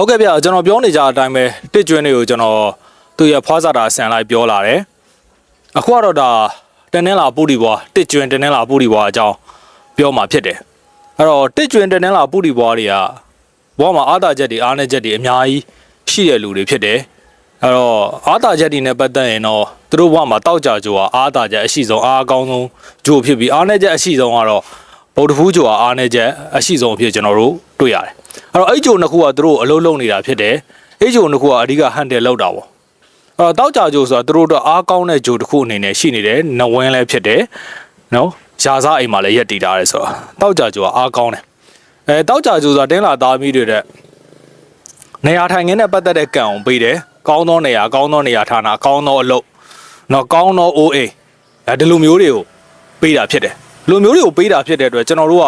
ဟုတ်ကဲ့ဗျကျွန်တော်ပြောနေကြတဲ့အတိုင်းပဲတစ်ကျွင်းတွေကိုကျွန်တော်သူ့ရဲ့ဖွားစာတာဆန်လိုက်ပြောလာတယ်အခုကတော့ဒါတင်းနှင်းလာပူတီဘွားတစ်ကျွင်းတင်းနှင်းလာပူတီဘွားအကြောင်းပြောมาဖြစ်တယ်အဲ့တော့တစ်ကျွင်းတင်းနှင်းလာပူတီဘွားတွေကဘွားမှာအာသာချက်တွေအားနည်းချက်တွေအများကြီးရှိတဲ့လူတွေဖြစ်တယ်အဲ့တော့အာသာချက်တွေနဲ့ပတ်သက်ရင်တော့သူတို့ဘွားမှာတောက်ကြကြိုးကအာသာချက်အရှိဆုံးအားအကောင်းဆုံးကြိုးဖြစ်ပြီးအားနည်းချက်အရှိဆုံးကတော့ဗုဒ္ဓဖူးကြိုးကအားနည်းချက်အရှိဆုံးအဖြစ်ကျွန်တော်တို့တွေ့ရတယ် အဲ့တော့အဲ့ကြိုးနှစ်ခုကသူတို့အလုံးလုံးနေတာဖြစ်တယ်အဲ့ကြိုးနှစ်ခုကအဓိကဟန်တယ်လောက်တာပေါ့အဲ့တော့တောက်ကြကြိုဆိုတာသူတို့တော့အားကောင်းတဲ့ဂျိုတစ်ခုအနေနဲ့ရှိနေတယ်နဝင်းလည်းဖြစ်တယ်နော်ရာစားအိမ်မှာလည်းရက်တည်ထားတယ်ဆိုတာတောက်ကြကြိုကအားကောင်းတယ်အဲတောက်ကြကြိုဆိုတာတင်းလာသားမီးတွေတဲ့နေရာထိုင်ခင်းနဲ့ပတ်သက်တဲ့ကံအောင်ပေးတယ်ကောင်းသောနေရာကောင်းသောနေရာဌာနကောင်းသောအလုပ်နော်ကောင်းသောအိုးအိမ်အဲဒီလိုမျိုးတွေကိုပေးတာဖြစ်တယ်လူမျိုးတွေကိုပေးတာဖြစ်တဲ့အတွက်ကျွန်တော်တို့က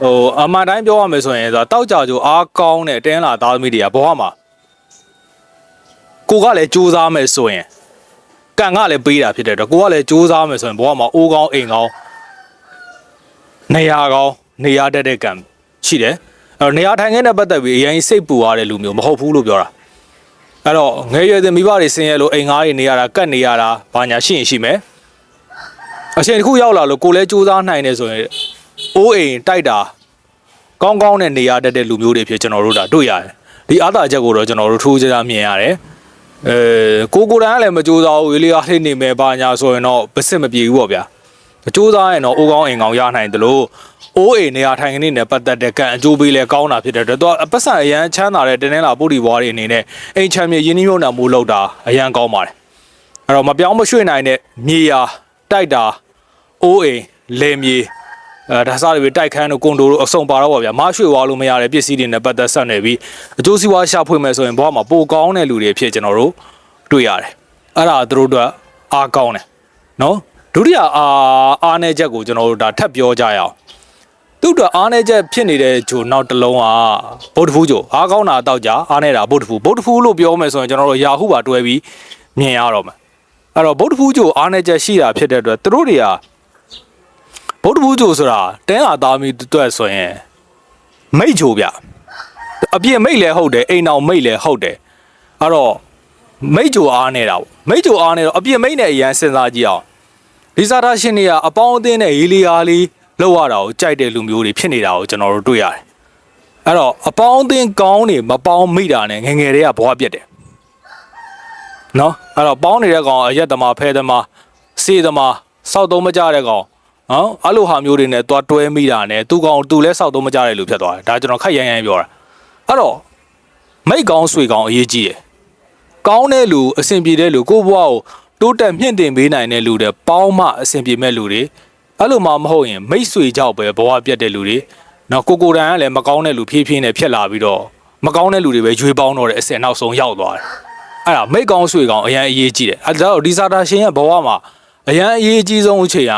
ဟိုအမှန်တိုင်းပြောရမယ်ဆိုရင်ဆိုတာတောက်ကြကြိုအားကောင်းတဲ့တင်းလာသားသမီးတွေကဘဝမှာကိုကလည်းစူးစမ်းမယ်ဆိုရင်ကံကလည်းပေးတာဖြစ်တဲ့အတွက်ကိုကလည်းစူးစမ်းမယ်ဆိုရင်ဘဝမှာအိုးကောင်းအိမ်ကောင်းနေရာကောင်းနေရာတက်တဲ့ကံရှိတယ်အဲ့တော့နေရာထိုင်ခင်းနဲ့ပတ်သက်ပြီးအရင်စိတ်ပူရတဲ့လူမျိုးမဟုတ်ဘူးလို့ပြောတာအဲ့တော့ငယ်ရွယ်တဲ့မိဘတွေဆင်းရဲလို့အိမ်ငားတွေနေရတာကတ်နေရတာဘာညာရှိရင်ရှိမယ်အချိန်တစ်ခုရောက်လာလို့ကိုလည်းစူးစမ်းနိုင်တယ်ဆိုရင် အိုးအိမ်တိုက်တာကောင်းကောင်းနဲ့နေရာတက်တဲ့လူမျိုးတွေဖြစ်ကျွန်တော်တို့ဒါတွေ့ရတယ်ဒီအားသာချက်ကိုတော့ကျွန်တော်တို့ထိုးကြမြင်ရတယ်အဲကိုကိုတန်းကလည်းမကြိုးစားဘူးဝေးလေးအားလေးနေမယ်ပါညာဆိုရင်တော့ပစစ်မပြေဘူးပေါ့ဗျာမကြိုးစားရင်တော့အိုးကောင်းအိမ်ကောင်းရနိုင်တယ်လို့အိုးအိမ်နေရာထိုင်ခင်းနေနဲ့ပတ်သက်တဲ့ကံအကျိုးပေးလဲကောင်းတာဖြစ်တဲ့အတွက်သူကပတ်စံအရန်ချမ်းသာတဲ့တင်းနှင်းလာပုတ်တီဘွားတွေအနေနဲ့အိမ်ချမ်းမြေရင်းနှီးမြှုပ်နှံမှုလုပ်တာအရန်ကောင်းပါတယ်အဲ့တော့မပြောင်းမရွှေ့နိုင်တဲ့မြေယာတိုက်တာအိုးအိမ်လေမြေ အဲဒါစားတွေတိုက်ခန်းတို့ကွန်ဒိုတို့အစုံပါတော့ပါဗျာမရွှေ့သွားလို့မရတဲ့ပစ္စည်းတွေနဲ့ပတ်သက်ဆက်နေပြီးအကျိုးစီးပွားရှာဖွေမယ်ဆိုရင်ဘဝမှာပိုကောင်းတဲ့လူတွေဖြစ်ကျွန်တော်တို့တွေ့ရတယ်အဲ့ဒါသူတို့အတွက်အားကောင်းတယ်နော်ဒုတိယအားအားနေချက်ကိုကျွန်တော်တို့ဒါထပ်ပြောကြရအောင်သူ့အတွက်အားနေချက်ဖြစ်နေတဲ့ဂျိုနောက်တစ်လုံးကဗုဒ္ဓဖူးဂျိုအားကောင်းတာတောက်ကြအားနေတာဗုဒ္ဓဖူးဗုဒ္ဓဖူးလို့ပြောမယ်ဆိုရင်ကျွန်တော်တို့ယာဟုပါတွဲပြီးမြင်ရတော့မယ်အဲ့တော့ဗုဒ္ဓဖူးဂျိုအားနေချက်ရှိတာဖြစ်တဲ့အတွက်သူတို့တွေက ဗုဒ္ဓဖူးဂျိုဆိုတာတင်းဟာသားမီအတွက်ဆိုရင်မိတ်ဂျိုဗျအပြည့်မိတ်လည်းဟုတ်တယ်အိမ်အောင်မိတ်လည်းဟုတ်တယ်အဲ့တော့မိတ်ကြိုအားနေတာပေါ့မိတ်ကြိုအားနေတော့အပြစ်မိတ်နဲ့အရန်စဉ်းစားကြည့်အောင်ဒီစာသားရှင်တွေကအပေါင်းအသင်းနဲ့ရေးလီအားလေးလောက်ရတာကိုကြိုက်တဲ့လူမျိုးတွေဖြစ်နေတာကိုကျွန်တော်တို့တွေ့ရတယ်အဲ့တော့အပေါင်းအသင်းကောင်းနေမပေါင်းမိတာနဲ့ငယ်ငယ်တွေကဘဝပြက်တယ်နော်အဲ့တော့ပေါင်းနေတဲ့ကောင်အရက်သမားဖဲသမားစေသမားစောက်သုံးမကြတဲ့ကောင် နော်အဲ့လိုဟာမျိုးတွေနဲ့တွားတွဲမိတာနဲ့သူကောင်သူလည်းစောက်သုံးမကြတဲ့လူဖြစ်သွားတယ်ဒါကျွန်တော်ခက်ရိုင်းရိုင်းပြောတာအဲ့တော့မိတ်ကောင်းဆွေကောင်းအရေးကြီးတယ်ကောင်းတဲ့လူအဆင်ပြေတဲ့လူကိုယ့်ဘဝကိုတိုးတက်မြင့်တင်ပေးနိုင်တဲ့လူတွေပေါင်းမှအဆင်ပြေမဲ့လူတွေအဲ့လိုမှမဟုတ်ရင်မိတ်ဆွေကြောက်ပဲဘဝပြတ်တဲ့လူတွေနော်ကိုကိုတန်ကလည်းမကောင်းတဲ့လူဖြည်းဖြည်းနဲ့ဖြစ်လာပြီးတော့မကောင်းတဲ့လူတွေပဲရွေးပေါင်းတော့တဲ့အဆင့်နောက်ဆုံးရောက်သွားတယ်အဲ့ဒါမိတ်ကောင်းဆွေကောင်းအရန်အရေးကြီးတယ်အဲ့ဒါတော့ဒီစာတာရှင်ရဲ့ဘဝမှာအရန်အရေးကြီးဆုံးအချိန်က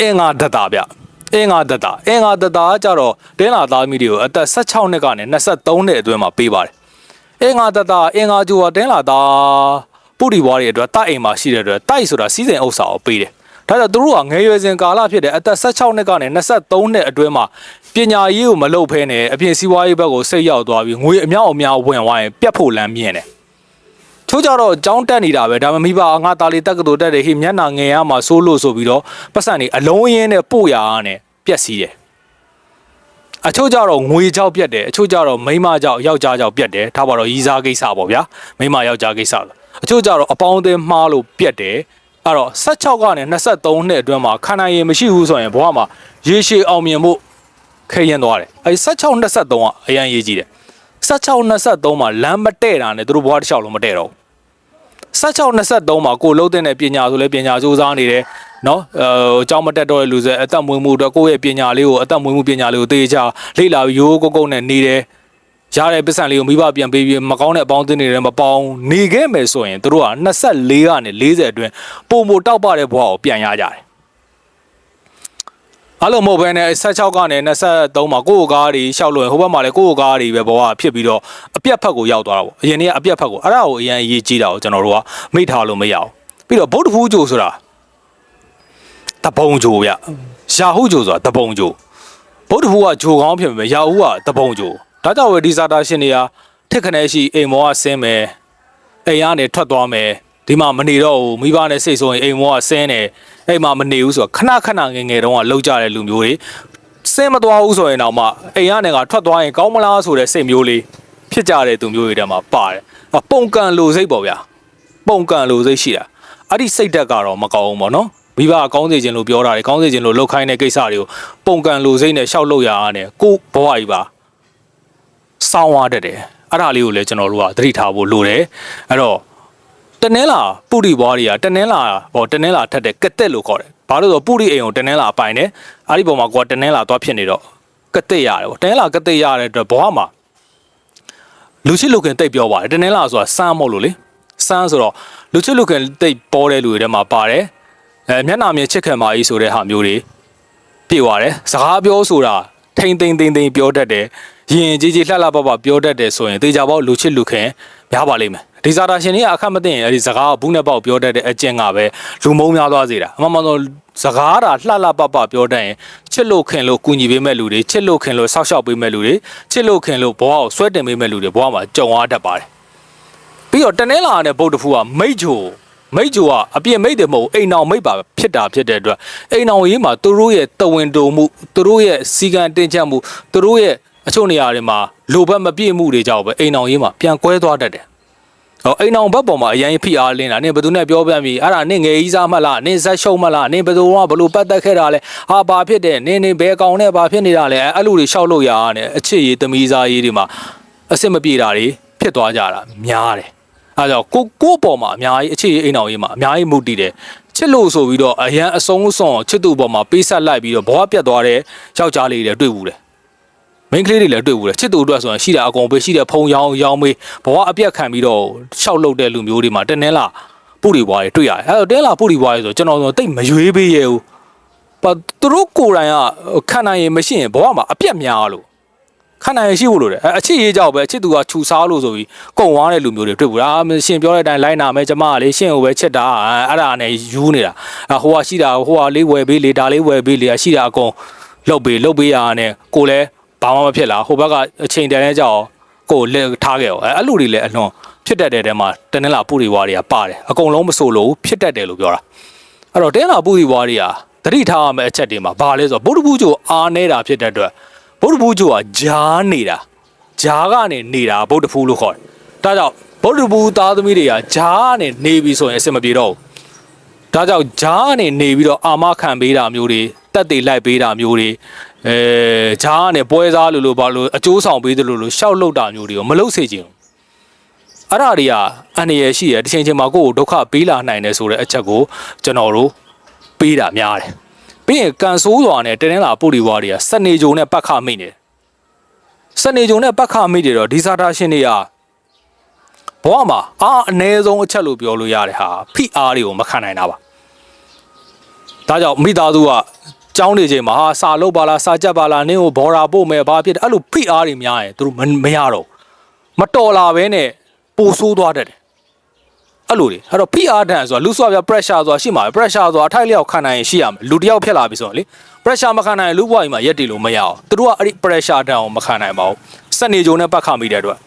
အင်္ဂါဒတ္တာဗျအင်္ဂါဒတ္တာအင်္ဂါဒတ္တာကကြတော့တင်းလာသားမိတွေကိုအသက်16နှစ်ကနေ23နှစ်အတွင်းမှာပေးပါတယ်အင်္ဂါတတအင်္ဂါဂျူဟာတင်းလာတာပုရိဘွားတွေအတွက်တိုက်အိမ်မှာရှိတဲ့အတွက်တိုက်ဆိုတာစီးစိမ်ဥစ္စာကိုပေးတယ်။ဒါကြောင့်သူတို့ကငယ်ရွယ်စဉ်ကာလဖြစ်တဲ့အသက်16နှစ်ကနေ23နှစ်အတွင်းမှာပညာရေးကိုမလုပ်ဖဲနဲ့အပြင်စီးပွားရေးဘက်ကိုစိတ်ရောက်သွားပြီးငွေအမြောက်အများဝင်သွားရင်ပြတ်ဖို့လမ်းမြင်တယ်။ ချို့ကြတော့ကြောင်းတက်နေတာပဲဒါမှမိဘငါသားလေးတက္ကသိုလ်တက်တယ်ဟိမျက်နှာငယ်ရမှာစိုးလို့ဆိုပြီးတော့ပတ်စံနေအလုံးရင်းနဲ့ပို့ရအားနဲ့ပြက်စီးတယ်။အချို့ကြတော့ငွေကြောက်ပြတ်တယ်အချို့ကြတော့မိန်းမကြောက်ယောက်ျားကြောက်ပြတ်တယ်ထားပါတော့ရီးစားကိစ္စပေါ့ဗျာမိန်းမယောက်ျားကိစ္စအချို့ကြတော့အပေါင်းအသင်းမှားလို့ပြတ်တယ်အဲ့တော့16ကနေ23နှစ်အတွင်းမှာခန္ဓာရည်မရှိဘူးဆိုရင်ဘဝမှာရေရှည်အောင်မြင်ဖို့ခဲရင်သွားတယ်အဲ့16 23ကအရန်ရေးကြည့်တယ်16 23မှာလမ်းမတဲ့တာနဲ့သူတို့ဘဝတစ်လျှောက်လုံးမတဲ့တော့ဘူး 16 23မှာကိုလှုပ်တဲ့ပညာဆိုလဲပညာစူးစမ်းနေတယ်နော်အဲအကြောင်းမတက်တော့တဲ့လူဆိုအသက်မွေးမှုအတွက်ကိုယ့်ရဲ့ပညာလေးကိုအသက်မွေးမှုပညာလေးကိုသေချာလေ့လာပြီးရိုးရိုးကုတ်ကုတ်နဲ့နေတယ်ရတဲ့ပစ္စံလေးကိုမိဘပြန်ပေးပြီးမကောင်းတဲ့အပေါင်းအသင်းတွေလည်းမပေါင်းနေခဲ့မယ်ဆိုရင်တို့က24ကနေ40အတွင်းပုံမတောက်ပတဲ့ဘဝကိုပြန်ရကြတယ် အဲ့လိုမဟုတ်ဘဲနဲ့16ကနေ23မှာကိုယ့်ကားတွေရှောက်လို့ဟိုဘက်မှာလည်းကိုယ့်ကားတွေပဲဘဝဖြစ်ပြီးတော့အပြတ်ဖက်ကိုရောက်သွားတာပေါ့အရင်ကအပြတ်ဖက်ကိုအဲ့ဒါကိုအရင်အရေးကြီးတာကိုကျွန်တော်တို့ကမိထားလို့မရအောင်ပြီးတော့ဗုဒ္ဓဖူးကြိုဆိုတာတပုံကြိုဗျရာဟုကြိုဆိုတာတပုံကြိုဗုဒ္ဓဖူးကဂျိုကောင်းဖြစ်မယ်ရာဟုကတပုံကြိုဒါကြောင့်ပဲဒီဇာတာရှင်တွေကထက်ခနဲရှိအိမ်မောကဆင်းမယ်အိမ်ကနေထွက်သွားမယ်ဒီမှာမနေတော့ဘူးမိဘနဲ့စိတ်ဆိုရင်အိမ်မောကဆင်းတယ် အိမ်မှာမနေဘူးဆိုတော့ခဏခဏငယ်ငယ်တုန်းကလောက်ကြတဲ့လူမျိုးတွေဆင်းမသွားဘူးဆိုရင်တော့မှအိမ်ကနေကထွက်သွားရင်ကောင်းမလားဆိုတဲ့စိတ်မျိုးလေးဖြစ်ကြတဲ့သူမျိုးတွေထဲမှာပါတယ်အပုံကန်လိုစိတ်ပေါ့ဗျာပုံကန်လိုစိတ်ရှိတာအဲ့ဒီစိတ်ဓာတ်ကတော့မကောင်းဘူးပေါ့နော်မိဘကကောင်းစေခြင်းလို့ပြောတာတွေကောင်းစေခြင်းလို့လောက်ခိုင်းတဲ့ကိစ္စတွေကိုပုံကန်လိုစိတ်နဲ့ရှောက်လို့ရရတယ်ကိုဘဝကြီးပါစောင်းရတတ်တယ်အဲ့ဒါလေးကိုလည်းကျွန်တော်တို့ကသတိထားဖို့လိုတယ်အဲ့တော့ တနင်္လာပုရိဘွားတွေကတနင်္လာဟောတနင်္လာထက်တဲ့ကတက်လို့ခေါ်တယ်ဘာလို့လဲဆိုတော့ပုရိအိမ်ကိုတနင်္လာပိုင်တယ်အဲ့ဒီပုံမှာကိုကတနင်္လာသွားဖြစ်နေတော့ကတက်ရတယ်ပေါ့တနင်္လာကတက်ရတဲ့အတွက်ဘဝမှာလူရှိလူခင်တိတ်ပြောပါတယ်တနင်္လာဆိုတာစမ်းမဟုတ်လို့လေစမ်းဆိုတော့လူချစ်လူခင်တိတ်ပေါ်တဲ့လူတွေထဲမှာပါတယ်အဲမျက်နှာမြင်ချစ်ခံပါ၏ဆိုတဲ့ဟာမျိုးတွေပြေသွားတယ်စကားပြောဆိုတာထိမ့်သိမ့်သိမ့်သိမ့်ပြောတတ်တယ်ရင်ကြီးကြီးလှလှပပပြောတတ်တယ်ဆိုရင်တေချာပေါက်လူချစ်လူခင်များပါလိမ့်မယ် ဒီဇာတာရှင်တွေကအခက်မသိရင်အဲဒီစကားကိုဘူးနဲ့ပေါက်ပြောတတ်တဲ့အကျင့်ကပဲလူမုံများသွားစေတာအမှန်မှန်တော့စကားတာလှလှပပပြောတတ်ရင်ချစ်လို့ခင်လို့ကူညီပေးမဲ့လူတွေချစ်လို့ခင်လို့ဆောက်ရှောက်ပေးမဲ့လူတွေချစ်လို့ခင်လို့ဘဝကိုဆွဲတင်ပေးမဲ့လူတွေဘဝမှာကြုံရတတ်ပါတယ်ပြီးတော့တနင်္လာနဲ့ဗုဒ္ဓဖူးကမိတ်ချိုမိတ်ချိုကအပြစ်မိတ်တယ်မဟုတ်ဘူးအိမ်အောင်မိတ်ပါဖြစ်တာဖြစ်တဲ့အတွက်အိမ်အောင်ရေးမှာသူတို့ရဲ့တဝင်တုံမှုသူတို့ရဲ့စီကံတင်ချက်မှုသူတို့ရဲ့အချို့နေရာတွေမှာလိုဘက်မပြည့်မှုတွေကြောင့်ပဲအိမ်အောင်ရေးမှာပြန်ကွဲသွားတတ်တယ် ဟောအိမ်အောင်ဘက်ပေါ်မှာအရင်ဖိအားလင်းတာနင်ဘယ်သူနဲ့ပြောပြပြီအဲ့ဒါနင်ငယ်ကြီးစားမှတ်လားနင်ဇက်ရှုံမှတ်လားနင်ဘယ်သူကဘလို့ပတ်သက်ခဲ့တာလဲဟာဘာဖြစ်တယ်နင်နင်ဘယ်ကောင်နဲ့ဘာဖြစ်နေတာလဲအဲ့လိုတွေရှောက်လို့ရရတယ်အချစ်ရေးသမီးစားရေးတွေမှာအစ်စ်မပြေတာတွေဖြစ်သွားကြတာများတယ်အဲဒါကြောင့်ကိုကိုအပေါ်မှာအများကြီးအခြေအိမ်အောင်ရေးမှာအများကြီးမူတည်တယ်ချစ်လို့ဆိုပြီးတော့အရန်အဆုံးအစွန်ချစ်သူအပေါ်မှာပေးဆက်လိုက်ပြီးတော့ဘဝပြတ်သွားတဲ့ယောက်ျားလေးတွေတွေ့ဘူးတယ် မိန်းကလေးတွေလည်းတွေ့ဘူးတယ်ချစ်သူအတွက်ဆိုရင်ရှိတာအကုန်ပဲရှိတဲ့ဖုံရောင်းရောင်းမေးဘဝအပြတ်ခံပြီးတော့ရှောက်လုတ်တဲ့လူမျိုးတွေမှာတနင်္လာပုရိဘွားတွေတွေ့ရတယ်အဲတော့တနင်္လာပုရိဘွားတွေဆိုကျွန်တော်ဆိုတိတ်မရွေးပေးရဘူးပါသူတို့ကိုယ်တိုင်ကခံနိုင်ရင်မရှိရင်ဘဝမှာအပြတ်များလို့ခန္ဓာရရှိဖို့လိုတယ်အဲအချစ်ရေးကြောက်ပဲချစ်သူကခြူစားလို့ဆိုပြီးကုံဝါးတဲ့လူမျိုးတွေတွေ့ဘူးလားရှင်ပြောတဲ့အတိုင်းလိုက်နာမယ်ကျမကလေရှင်ကိုပဲချစ်တာအဲအဲ့ဒါနဲ့ယူနေတာအဲဟိုကရှိတာဟိုကလေးဝယ်ပေးလေဒါလေးဝယ်ပေးလေရှိတာအကုန်လုတ်ပေးလုတ်ပေးရတာနဲ့ကိုလည်း ဘာမှမဖြစ်လားဟိုဘက်ကအချိန်တန်တဲ့ကြောက်ကိုလက်ထားခဲ့ရောအဲအဲ့လူတွေလည်းအလွန်ဖြစ်တတ်တဲ့တဲမှာတနင်္လာပူရီဝါတွေကပါတယ်အကုန်လုံးမဆိုလို့ဖြစ်တတ်တယ်လို့ပြောတာအဲ့တော့တနင်္လာပူရီဝါတွေကတတိထားရမယ့်အချက်တွေမှာဘာလဲဆိုတော့ဗုဒ္ဓဘူးကျိုအားနေတာဖြစ်တဲ့အတွက်ဗုဒ္ဓဘူးကျိုးကဂျားနေတာဂျားကနေနေတာဗုဒ္ဓဖူးလို့ခေါ်တယ်။ဒါကြောင့်ဗုဒ္ဓဘူးသားသမီးတွေကဂျားကနေနေပြီဆိုရင်အဆင်မပြေတော့ဘူး။ဒါကြောင့်ဂျားကနေနေပြီးတော့အာမခံပေးတာမျိုးတွေ တက်တေလိုက်ပေးတာမျိုးတွေအဲဂျားကနေပွဲစားလို့လို့ဘာလို့အကျိုးဆောင်ပေးတယ်လို့လို့ရှောက်လုတ်တာမျိုးတွေကိုမလုပ်စေချင်ဘူး။အဲ့ဒါတွေကအန္တရာယ်ရှိရတစ်ချိန်ချိန်မှာကိုယ့်ကိုဒုက္ခပေးလာနိုင်တယ်ဆိုတဲ့အချက်ကိုကျွန်တော်တို့ပေးတာများတယ်။ပြီးရင်ကန်ဆိုးစွာနဲ့တင်းတင်းလာပုတ်ဒီဝါတွေကစနေကြုံနဲ့ပတ်ခမိနေတယ်စနေကြုံနဲ့ပတ်ခမိနေတော့ဒီဇာတာရှင်တွေကဘဝမှာအာအ ਨੇ ဆုံးအချက်လို့ပြောလို့ရတဲ့ဟာဖိအားတွေကိုမခံနိုင်တာပါဒါကြောင့်မိသားစုက ကြောင်းနေချိန်မှာဟာစာလုပ်ပါလားစာကြက်ပါလားနင်းကိုဘော်ရာပို့မယ်ဘာဖြစ်တယ်အဲ့လိုဖိအားတွေများရင်သူတို့မမရတော့ဘူးမတော်လာဘဲနဲ့ပိုဆိုးသွားတတ်တယ်အဲ့လိုတွေအဲ့တော့ PR တန်ဆိုတာလူဆိုတာပြ pressure ဆိုတာရှိမှာပဲ pressure ဆိုတာအထိုက်လျောက်ခံနိုင်ရင်ရှိရမယ်လူတစ်ယောက်ဖြစ်လာပြီဆိုတော့လေ pressure မခံနိုင်ရင်လူဘဝကြီးမှာရက်တည်လို့မရအောင်သူတို့ကအဲ့ဒီ pressure တန်ကိုမခံနိုင်ပါဘူးစက်နေကြုံနဲ့ပတ်ခမိတဲ့အတွက်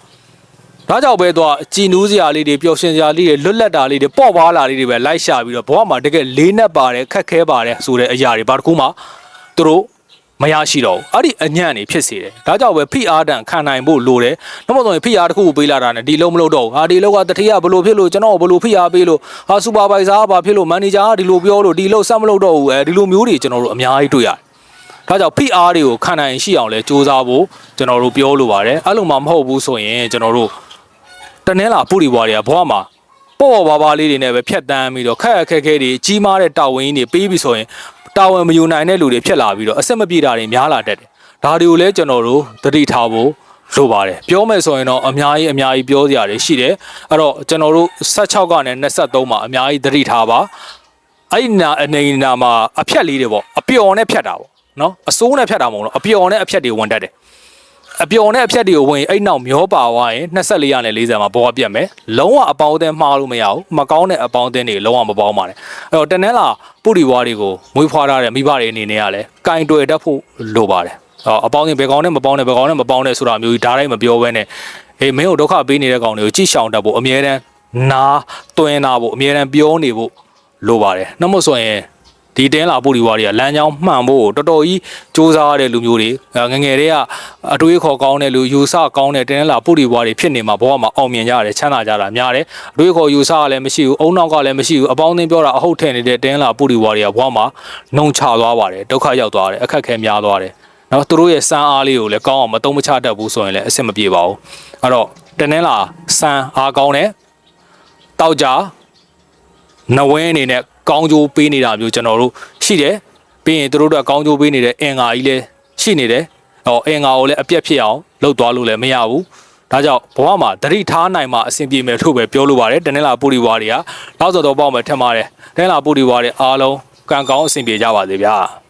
ဒါကြောင့်ပဲသူကကြည်နူးစရာလေးတွေပျော်ရွှင်စရာလေးတွေလွတ်လပ်တာလေးတွေပေါ့ပါလာလေးတွေပဲလိုက်ရှာပြီးတော့ဘဝမှာတကယ်လေးနဲ့ပါတယ်ခက်ခဲပါတယ်ဆိုတဲ့အရာတွေဘာတစ်ခုမှသူတို့မရရှိတော့ဘူးအဲ့ဒီအညံ့နေဖြစ်စေတယ်ဒါကြောင့်ပဲ PR တန်ခံနိုင်ဖို့လိုတယ်နောက်မှဆိုရင် PR တစ်ခုကိုပေးလာတာနဲ့ဒီလုံးမလုပ်တော့ဘူးဟာဒီလောက်ကတတိယဘလို့ဖြစ်လို့ကျွန်တော်ဘလို့ PR ပေးလို့ဟာစူပါဗိုက်ဇာကဘာဖြစ်လို့မန်နေဂျာကဒီလိုပြောလို့ဒီလို့ဆက်မလုပ်တော့ဘူးအဲဒီလိုမျိုးတွေကျွန်တော်တို့အများကြီးတွေ့ရတယ်ဒါကြောင့် PR တွေကိုခံနိုင်ရှိအောင်လဲစူးစမ်းဖို့ကျွန်တော်တို့ပြောလိုပါတယ်အဲ့လိုမှမဟုတ်ဘူးဆိုရင်ကျွန်တော်တို့ တနင်္လာပုရိဘွားတွေကဘဝမှာပေါ့ပေါ့ပါပါလေးတွေနဲ့ပဲဖြတ်တန်းပြီးတော့ခက်ခက်ခဲခဲတွေကြီးမားတဲ့တာဝန်ကြီးတွေပေးပြီးဆိုရင်တာဝန်မယူနိုင်တဲ့လူတွေဖြစ်လာပြီးတော့အဆက်မပြေတာတွေများလာတတ်တယ်ဒါတွေကိုလည်းကျွန်တော်တို့သတိထားဖို့လိုပါတယ်ပြောမယ်ဆိုရင်တော့အများကြီးအများကြီးပြောစရာတွေရှိတယ်အဲ့တော့ကျွန်တော်တို့16ကနေ23မှာအများကြီးသတိထားပါအဲ့ဒီနာအနေနာမှာအဖြတ်လေးတွေပေါ့အပျော်နဲ့ဖြတ်တာပေါ့နော်အစိုးနဲ့ဖြတ်တာမဟုတ်တော့အပျော်နဲ့အဖြတ်တွေဝင်တတ်တယ် အပျော်နဲ့အဖြတ်တွေကိုဝင်ရင်အဲ့နောက်မျောပါသွားရင်24ရနဲ့40မှာဘောကပြတ်မယ်လုံးဝအပေါင်းအသင်းမှားလို့မရဘူးမကောင်းတဲ့အပေါင်းအသင်းတွေလုံးဝမပေါင်းပါနဲ့အဲ့တော့တနင်္လာပုရိဝါတွေကိုမွေးဖွားထားတဲ့မိဘတွေအနေနဲ့ကလည်းကင်တွယ်တတ်ဖို့လိုပါတယ်အော်အပေါင်းအသင်းဘယ်ကောင်နဲ့မပေါင်းနဲ့ဘယ်ကောင်နဲ့မပေါင်းနဲ့ဆိုတာမျိုးကြီးဒါတိုင်းမပြောဘဲနဲ့အေးမင်းတို့ဒုက္ခပေးနေတဲ့ကောင်တွေကိုကြိရှောင်တတ်ဖို့အမြဲတမ်းနာတွင်နာဖို့အမြဲတမ်းပြောနေဖို့လိုပါတယ်နှမို့ဆိုရင် ဒီတင်းလာပူဒီဝါတွေကလမ်းကြောင်းမှန်ဖို့တော်တော်ကြီးစူးစမ်းရတဲ့လူမျိုးတွေအဲငယ်ငယ်တွေကအတွေးခေါ်ကောင်းတဲ့လူယူဆကောင်းတဲ့တင်းလာပူဒီဝါတွေဖြစ်နေမှာဘဝမှာအောင်မြင်ကြရတယ်ချမ်းသာကြတာများတယ်အတွေးခေါ်ယူဆကလည်းမရှိဘူးအုံနောက်ကလည်းမရှိဘူးအပေါင်းအသင်းပြောတာအဟုတ်ထည့်နေတဲ့တင်းလာပူဒီဝါတွေကဘဝမှာနှုံချသွားပါတယ်ဒုက္ခရောက်သွားတယ်အခက်ခဲများသွားတယ်နော်သူတို့ရဲ့စမ်းအားလေးကိုလည်းကောင်းအောင်မတုံးမချတတ်ဘူးဆိုရင်လည်းအဆင်မပြေပါဘူးအဲ့တော့တင်းလာစမ်းအားကောင်းတဲ့တောက်ကြနဝင်းအနေနဲ့ ကောင်းကျိုးပေးနေတာမျိုးကျွန်တော်တို့ရှိတယ်ပြီးရင်တို့တို့ကကောင်းကျိုးပေးနေတဲ့အင်္ဂါကြီးလည်းရှိနေတယ်ဟောအင်္ဂါကိုလည်းအပြတ်ဖြစ်အောင်လုပ်သွားလို့လည်းမရဘူးဒါကြောင့်ဘဝမှာတတိထားနိုင်မှအဆင်ပြေမယ်လို့ပဲပြောလိုပါတယ်တနင်္လာပူရီဝါတွေကနောက်ဆိုတော့ပေါ့မယ်ထင်ပါတယ်တနင်္လာပူရီဝါတွေအားလုံးကံကောင်းအဆင်ပြေကြပါစေဗျာ